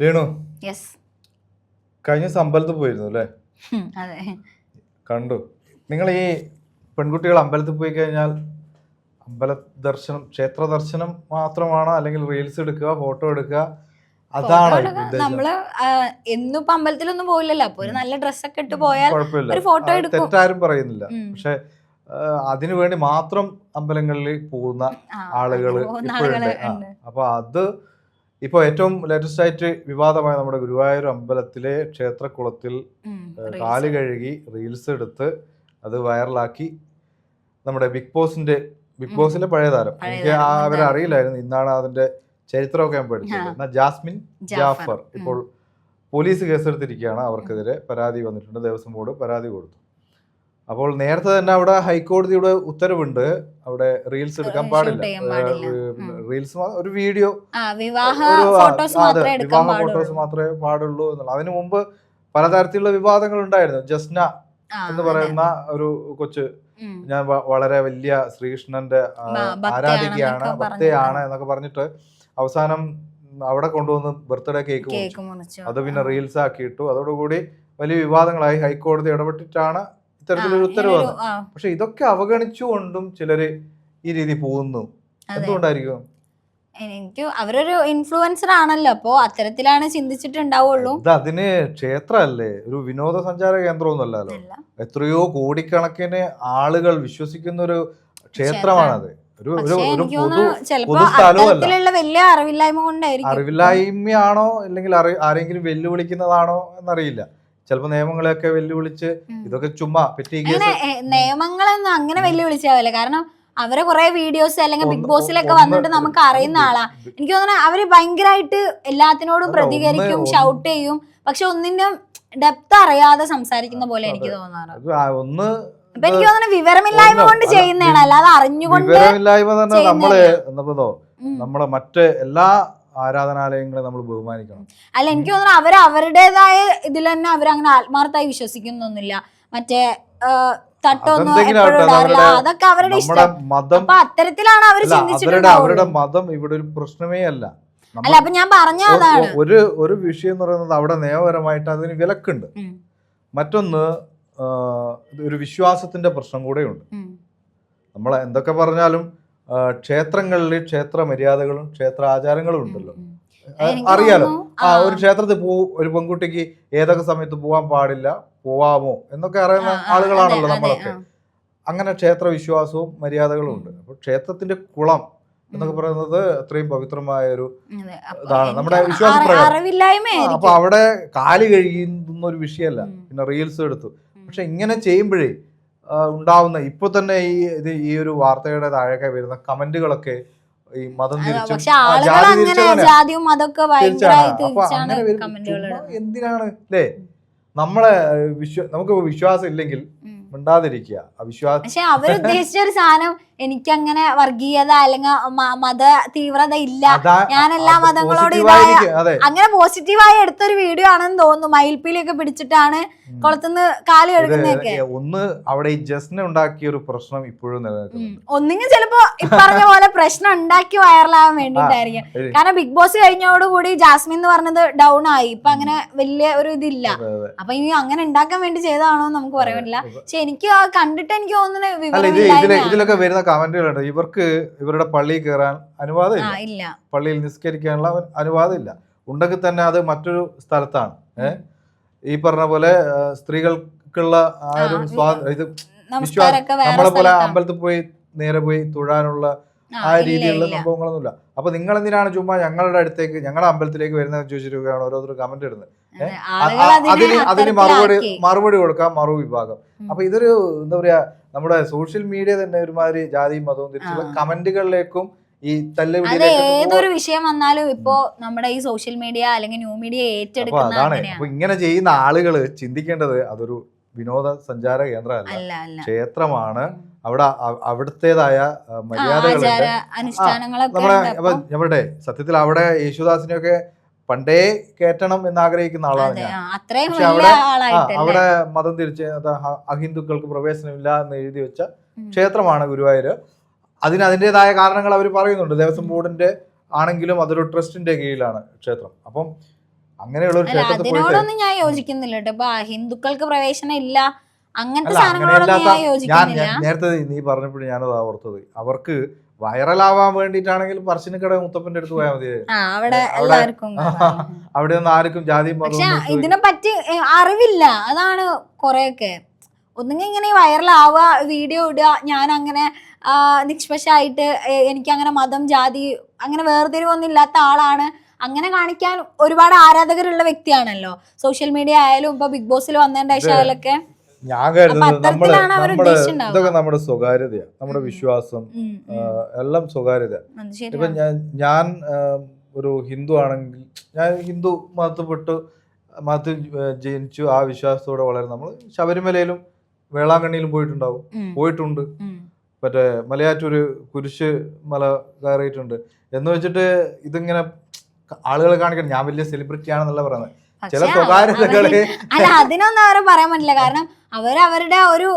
Renu? Yes കഴിഞ്ഞ അമ്പലത്തിൽ പോയിരുന്നു അല്ലേ? അതെ. കണ്ടു. നിങ്ങൾ ഈ പെൺകുട്ടികൾ അമ്പലത്തിൽ പോയി കഴിഞ്ഞാൽ അമ്പല ദർശനം ക്ഷേത്ര ദർശനം മാത്രമാണോ? അല്ലെങ്കിൽ റീൽസ് എടുക്കുക ഫോട്ടോ എടുക്കുക? അതാണ് നമ്മൾ എന്നും ഇപ്പൊ അമ്പലത്തിലൊന്നും പോയില്ലല്ലോ അപ്പൊ ഒരു നല്ല ഡ്രസ്സൊക്കെ ഇട്ട് പോയാൽ ഒരു ഫോട്ടോ എടുക്കും. തെറ്റാരും പറയുന്നില്ല. പക്ഷെ അതിനു വേണ്ടി മാത്രം അമ്പലങ്ങളിൽ പോകുന്ന ആളുകൾ ഇപ്പോഴുണ്ട്. അപ്പൊ അത് ഇപ്പൊ ഏറ്റവും ലേറ്റസ്റ്റ് ആയിട്ട് വിവാദമായ നമ്മുടെ ഗുരുവായൂർ അമ്പലത്തിലെ ക്ഷേത്രക്കുളത്തിൽ കാൽ കഴുകി റീൽസ് എടുത്ത് അത് വൈറലാക്കി നമ്മുടെ ബിഗ് ബോസിന്റെ ബിഗ് ബോസിന്റെ ബോസിലെ പഴയ താരം എനിക്ക് അവരെ അറിയില്ലായിരുന്നു. ഇന്നാണ് അതിന്റെ ചരിത്രമൊക്കെ ഞാൻ പഠിച്ചത്. എന്നാൽ ജാസ്മിൻ. ജാഫർ. ഇപ്പോൾ പോലീസ് കേസെടുത്തിരിക്കുകയാണ്. അവർക്കെതിരെ പരാതി വന്നിട്ടുണ്ട്. ദേവസ്വം ബോർഡ് പരാതി കൊടുത്തു. അപ്പോൾ നേരത്തെ തന്നെ അവിടെ ഹൈക്കോടതിയുടെ ഉത്തരവുണ്ട്. അവിടെ റീൽസ് എടുക്കാൻ പാടില്ല. റീൽസ് ഒരു വീഡിയോ. വിവാഹ ഫോട്ടോസ് മാത്രമേ പാടുള്ളൂ. എന്നുള്ള. അതിനു മുമ്പ് പലതരത്തിലുള്ള വിവാദങ്ങൾ ഉണ്ടായിരുന്നു. ജസ്ന എന്ന് പറയുന്ന ഒരു കൊച്ച്. ഞാൻ വളരെ വലിയ ശ്രീകൃഷ്ണന്റെ ആരാധികയാണ് ഭക്തയാണ് എന്നൊക്കെ പറഞ്ഞിട്ട് അവസാനം അവിടെ കൊണ്ടുവന്ന് ബർത്ത്ഡേ കേക്ക് അത് പിന്നെ റീൽസ് ആക്കിയിട്ടു അതോടുകൂടി വലിയ വിവാദങ്ങളായി. ഹൈക്കോടതി ഇടപെട്ടിട്ടാണ് ഇത്തരത്തിലൊരു ആ, ഉത്തരവ്. ഇങ്ങനൊരു- വന്നത് ആ, പക്ഷെ ഇതൊക്കെ അവഗണിച്ചുകൊണ്ടും ചിലര് ഈ രീതി പോകുന്നു. എന്തുകൊണ്ടായിരിക്കും? എനിക്ക് അവരൊരു ഇൻഫ്ലുവൻസർ ആണല്ലോ. അപ്പോ അത്തരത്തിലാണ് ചിന്തിച്ചിട്ടുണ്ടാവുള്ളൂ. അതിന് ക്ഷേത്രമല്ലേ ഒരു വിനോദസഞ്ചാര കേന്ദ്രമൊന്നുമല്ലല്ലോ. അല്ല. എത്രയോ കോടിക്കണക്കിന് ആളുകൾ വിശ്വസിക്കുന്ന ഒരു ക്ഷേത്രമാണത് ഒരു ഒരു വലിയ അറിവില്ലായ്മ കൊണ്ടായിരിക്കും. അറിവില്ലായ്മയാണോ? അല്ലെങ്കിൽ ആരെങ്കിലും വെല്ലുവിളിക്കുന്നതാണോ എന്നറിയില്ല. ചിലപ്പോ നിയമങ്ങളെയൊക്കെ വെല്ലുവിളിച്ച് ഇതൊക്കെ ചുമ്മാ പെറ്റി നിയമങ്ങളൊന്നും അങ്ങനെ വെല്ലുവിളിച്ചാവില്ല കാരണം അവരെ കുറെ വീഡിയോസ് അല്ലെങ്കിൽ ബിഗ് ബോസിലൊക്കെ വന്നിട്ട് നമുക്ക് അറിയുന്ന ആളാ. എനിക്ക് തോന്നുന്നു അവർ ഭയങ്കരമായിട്ട് എല്ലാത്തിനോടും പ്രതികരിക്കും ഷൗട്ട് ചെയ്യും. പക്ഷെ ഒന്നിന്റെ ഡെപ്ത് അറിയാതെ സംസാരിക്കുന്ന പോലെ എനിക്ക് തോന്നുന്നു തോന്നാറ് ഒന്ന് അപ്പൊ എനിക്ക് തോന്നുന്നു വിവരമില്ലായ്മ കൊണ്ട് ചെയ്യുന്നതാണ്. അല്ലാതെ അറിഞ്ഞുകൊണ്ട് വിവരമില്ലായ്മ തന്നെ നമ്മൾ നമ്മളെ മറ്റ് എല്ലാ ആരാധനാലയങ്ങളെ നമ്മൾ ബഹുമാനിക്കണം. അല്ല എനിക്ക് തോന്നുന്നു അവർ അവരുടേതായ ഇതിൽ തന്നെ അങ്ങനെ ആത്മാർത്ഥമായി വിശ്വസിക്കുന്നൊന്നുമില്ല. മറ്റേ അതൊക്കെ അവരുടെ ഇഷ്ടം. മതം അത്തരത്തിലാണ് അവർ ചിന്തിച്ചിട്ടുള്ളത് അവരുടെ മതം ഇവിടെ ഒരു പ്രശ്നമേ അല്ല. അല്ല അപ്പൊ ഞാൻ പറഞ്ഞ അതാണ്. ഒരു ഒരു വിഷയം എന്ന് പറയുന്നത് അവിടെ നിയമപരമായിട്ട് അതിന് വിലക്കുണ്ട്. മറ്റൊന്ന് ഒരു വിശ്വാസത്തിന്റെ പ്രശ്നം കൂടെയുണ്ട്. നമ്മൾ എന്തൊക്കെ പറഞ്ഞാലും ക്ഷേത്രങ്ങളിൽ ക്ഷേത്ര മര്യാദകളും ക്ഷേത്ര ആചാരങ്ങളും ഉണ്ടല്ലോ. അറിയാലോ? ആ ഒരു ക്ഷേത്രത്തിൽ പോ ഒരു പെൺകുട്ടിക്ക് ഏതൊക്കെ സമയത്ത് പോകാൻ പാടില്ല പോവാമോ എന്നൊക്കെ അറിയുന്ന ആളുകളാണല്ലോ നമ്മളൊക്കെ. അങ്ങനെ ക്ഷേത്ര വിശ്വാസവും മര്യാദകളും ഉണ്ട്. അപ്പൊ ക്ഷേത്രത്തിന്റെ കുളം എന്നൊക്കെ. പറയുന്നത് അത്രയും പവിത്രമായ ഒരു. ഇതാണ്. നമ്മുടെ വിശ്വാസപ്രകാരം. അപ്പൊ അവിടെ കാൽ കഴിയുന്ന ഒരു വിഷയമല്ല പിന്നെ റീൽസ് എടുത്തു. പക്ഷെ ഇങ്ങനെ ചെയ്യുമ്പോഴേ ഉണ്ടാവുന്ന ഇപ്പൊ തന്നെ ഈ ഇത് ഈ ഒരു വാർത്തയുടെ താഴെയൊക്കെ വരുന്ന കമന്റുകളൊക്കെ ഈ മതം തിരിച്ചും ജാതി അങ്ങനെ എന്തിനാണ്? അല്ലേ? നമ്മളെ വിശ്വ നമുക്ക് വിശ്വാസം ഇല്ലെങ്കിൽ. മിണ്ടാതിരിക്കുക. പക്ഷെ അവരുദ്ദേശിച്ച ഒരു സാധനം എനിക്കങ്ങനെ വർഗീയത അല്ലെങ്കിൽ മത തീവ്രത ഇല്ല. ഞാൻ എല്ലാ മതങ്ങളോടും ഇതായ- അങ്ങനെ പോസിറ്റീവായി എടുത്തൊരു വീഡിയോ ആണെന്ന് തോന്നുന്നു. മയിൽപ്പീലിയൊക്കെ പിടിച്ചിട്ടാണ്. കുളത്തുനിന്ന് കാലി ഇത് ഒന്ന് അവിടെ ഈ ജസ്റ്റിനെ ഉണ്ടാക്കിയ ഒരു പ്രശ്നം ഇപ്പോഴും നിലനിൽക്കുന്നു. ഒന്നെങ്കിൽ ചിലപ്പോ പറഞ്ഞ പോലെ പ്രശ്നം ഉണ്ടാക്കി വൈറലാവാൻ വേണ്ടിയിട്ടായിരിക്കും. കാരണം ബിഗ് ബോസ് കഴിഞ്ഞോടുകൂടി ജാസ്മിൻ എന്ന് പറഞ്ഞത് ഡൗൺ ആയി. ഇപ്പൊ അങ്ങനെ വലിയ ഒരു ഇതില്ല. അപ്പൊ ഇനി അങ്ങനെ ഉണ്ടാക്കാൻ വേണ്ടി ചെയ്തതാണോ നമുക്ക് പറയാൻ പറ്റില്ല. പക്ഷെ എനിക്ക് കണ്ടിട്ട് എനിക്ക് തോന്നുന്നത്. ഇതിലൊക്കെ വരുന്ന കമന്റുകളുണ്ട്. ഇവർക്ക് ഇവരുടെ പള്ളിയിൽ കയറാൻ അനുവാദം ഇല്ല. പള്ളിയിൽ നിസ്കരിക്കാനുള്ള അനുവാദം ഇല്ല ഉണ്ടെങ്കിൽ തന്നെ അത് മറ്റൊരു സ്ഥലത്താണ്. ഏഹ് ഈ പറഞ്ഞ പോലെ സ്ത്രീകൾക്കുള്ള ആ ഒരു ഇത് നമ്മളെ പോലെ അമ്പലത്തിൽ പോയി നേരെ പോയി തൊഴാനുള്ള ആ, രീതിയിലുള്ള. സംഭവങ്ങളൊന്നുമില്ല. അപ്പൊ നിങ്ങൾ എന്തിനാണ് ചുമ്മാ ഞങ്ങളുടെ അടുത്തേക്ക് ഞങ്ങളുടെ അമ്പലത്തിലേക്ക് വരുന്നതെന്ന് ചോദിച്ചിരിക്കുകയാണ് ഓരോരുത്തർ കമന്റ് ഇടുന്നത്. അതിനെ അതിന് മറുപടി മറുപടി കൊടുക്കാം മറു വിഭാഗം. അപ്പൊ ഇതൊരു എന്താ പറയാ നമ്മുടെ സോഷ്യൽ മീഡിയ തന്നെ ഒരുമാതിരി ജാതിയും മതവും തിരിച്ചുള്ള. കമന്റുകളിലേക്കും ഈ അത് ഏതൊരു വിഷയം വന്നാലും ഇപ്പോ നമ്മുടെ ഈ സോഷ്യൽ മീഡിയ അല്ലെങ്കിൽ ന്യൂ മീഡിയ ഏറ്റെടുക്കുന്ന ഇങ്ങനെ ചെയ്യുന്ന ആളുകൾ ചിന്തിക്കേണ്ടത് അതൊരു വിനോദ സഞ്ചാര കേന്ദ്രമല്ല. ക്ഷേത്രമാണ്. അവിടെ അവിടത്തേതായ മര്യാദകളുണ്ട്. അനുഷ്ഠാനങ്ങളൊക്കെ നമ്മുടെ നമ്മുടെ സത്യത്തിൽ അവിടെ യേശുദാസിനെയൊക്കെ പണ്ടേ കേറ്റണം എന്ന് ആഗ്രഹിക്കുന്ന ആളാണ് ഞാൻ. പക്ഷെ അവിടെ അവിടെ മതം തിരിച്ച് അഹിന്ദുക്കൾക്ക് പ്രവേശനമില്ല എന്ന് എഴുതി വെച്ച ക്ഷേത്രമാണ് ഗുരുവായൂർ അതിന് അതിന്റെതായ കാരണങ്ങൾ അവർ പറയുന്നുണ്ട്. ദേവസ്വം ബോർഡിന്റെ ആണെങ്കിലും അതൊരു ട്രസ്റ്റിന്റെ കീഴിലാണ് ക്ഷേത്രം. അപ്പം അങ്ങനെയുള്ള ഒരു ക്ഷേത്രത്തിൽ അതിനോടൊന്നും ഞാൻ യോജിക്കുന്നില്ല കേട്ടോ. ഹിന്ദുക്കൾക്ക് പ്രവേശനം ഇല്ല. അങ്ങനത്തെ സാധനങ്ങളോടൊന്നും ഞാൻ യോജിക്കുന്നില്ല. നേരത്തെ നീ പറഞ്ഞപ്പോഴും ഞാനത് ഓർത്തത്. അവർക്ക് വൈറലാവാൻ വേണ്ടിയിട്ടാണെങ്കിൽ പറശ്ശിനിക്കട മുത്തപ്പന്റെ അടുത്ത് പോയാൽ മതി. അവിടെ ഒന്നും ആർക്കും ജാതി പക്ഷെ ഇതിനെ പറ്റി അറിവില്ല. അതാണ് കുറെയൊക്കെ. ഒന്നുകിൽ ഇങ്ങനെ വൈറലാവുക വീഡിയോ ഇടുക ഞാൻ അങ്ങനെ നിഷ്പക്ഷായിട്ട് നിഷ്പക്ഷമായിട്ട് എനിക്ക് അങ്ങനെ മതം ജാതി അങ്ങനെ വേർതിരിവൊന്നും ഇല്ലാത്ത ആളാണ്. അങ്ങനെ കാണിക്കാൻ ഒരുപാട് ആരാധകരുള്ള വ്യക്തിയാണല്ലോ. സോഷ്യൽ മീഡിയ ആയാലും ഇപ്പൊ ബിഗ് ബോസിൽ വന്നതിന്റെ ശേഷമൊക്കെ ഞാൻ കരുതുന്നത് നമ്മൾ നമ്മൾ നമ്മൾ ഇതൊക്കെ നമ്മുടെ സ്വകാര്യതയാണ് നമ്മുടെ വിശ്വാസം. എല്ലാം സ്വകാര്യത ഇപ്പൊ ഞാൻ ഞാൻ ഒരു ഹിന്ദു ആണെങ്കിൽ ഞാൻ ഹിന്ദു മതത്തിൽപ്പെട്ട് മതത്തിൽ ജനിച്ചു ആ വിശ്വാസത്തോടെ വളരെ നമ്മൾ ശബരിമലയിലും വേളാങ്കണ്ണിയിലും പോയിട്ടുണ്ടാവും. പോയിട്ടുണ്ട്. മറ്റേ മലയാറ്റൂര് കുരിശ് മല കയറിയിട്ടുണ്ട്. എന്ന് വെച്ചിട്ട് ഇതിങ്ങനെ ആളുകളെ കാണിക്കണം ഞാൻ വലിയ സെലിബ്രിറ്റി ആണെന്നല്ല പറയുന്നത്. ചില സ്വകാര്യതകൾ അല്ല അതിനൊന്നും അവരെ പറയാൻ പറ്റില്ല. കാരണം അവർ അവരുടെ ഒരു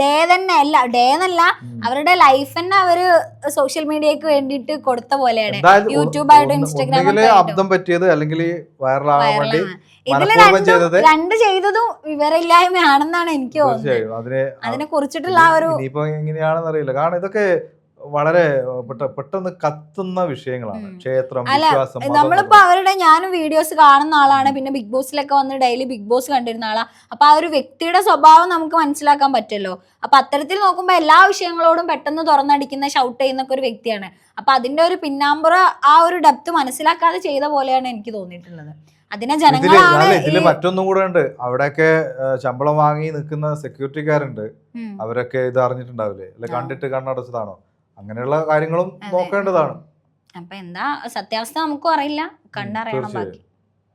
ഡേ തന്നെ അല്ല ഡേ എന്നല്ല അവരുടെ ലൈഫ് തന്നെ അവർ സോഷ്യൽ മീഡിയക്ക് വേണ്ടിട്ട് കൊടുത്ത പോലെയാണ്. യൂട്യൂബ് ആയിട്ടും ഇൻസ്റ്റാഗ്രാം അബ്ദം പറ്റിയത് അല്ലെങ്കിൽ രണ്ടും രണ്ട് ചെയ്തതും വിവരമില്ലായ്മയാണെന്നാണ് എനിക്ക് തോന്നുന്നത്. അതിനെ അതിനെ കുറിച്ചിട്ടുള്ള ആ ഒരു ഇനിയിപ്പോ എങ്ങനെയാണെന്ന് അറിയില്ല കാരണം ഇതൊക്കെ വളരെ പെട്ടെന്ന് കത്തുന്ന വിഷയങ്ങളാണ്. ക്ഷേത്രം അല്ല, വിശ്വാസം നമ്മളിപ്പോ അവരുടെ ഞാനും വീഡിയോസ് കാണുന്ന ആളാണ്. പിന്നെ ബിഗ് ബോസിലൊക്കെ വന്ന് ഡെയിലി ബിഗ് ബോസ് കണ്ടിരുന്ന ആളാ. അപ്പൊ ആ ഒരു വ്യക്തിയുടെ സ്വഭാവം നമുക്ക് മനസ്സിലാക്കാൻ പറ്റുമല്ലോ അപ്പൊ അത്തരത്തിൽ നോക്കുമ്പോ എല്ലാ വിഷയങ്ങളോടും പെട്ടെന്ന് തുറന്നടിക്കുന്ന ഷൗട്ട് ചെയ്യുന്ന ഒരു വ്യക്തിയാണ്. അപ്പൊ അതിന്റെ ഒരു പിന്നാമ്പുറ ആ ഒരു ഡെപ്ത് മനസ്സിലാക്കാതെ ചെയ്ത പോലെയാണ് എനിക്ക് തോന്നിയിട്ടുള്ളത്. അതിനെ ജനങ്ങളാണ് ഇതിൽ മറ്റൊന്നും കൂടെ ഉണ്ട്. അവിടെയൊക്കെ ശമ്പളം വാങ്ങി നിൽക്കുന്ന സെക്യൂരിറ്റിക്കാരുണ്ട്. അവരൊക്കെ ഇത് അറിഞ്ഞിട്ടുണ്ടാവില്ലേ? അല്ലെ കണ്ടിട്ട് കണ്ണടച്ചതാണോ? അങ്ങനെയുള്ള കാര്യങ്ങളും നോക്കേണ്ടതാണ്. അപ്പൊ എന്താ സത്യാവസ്ഥ നമുക്കും അറിയില്ല. കണ്ടറിയണം. ബാക്കി.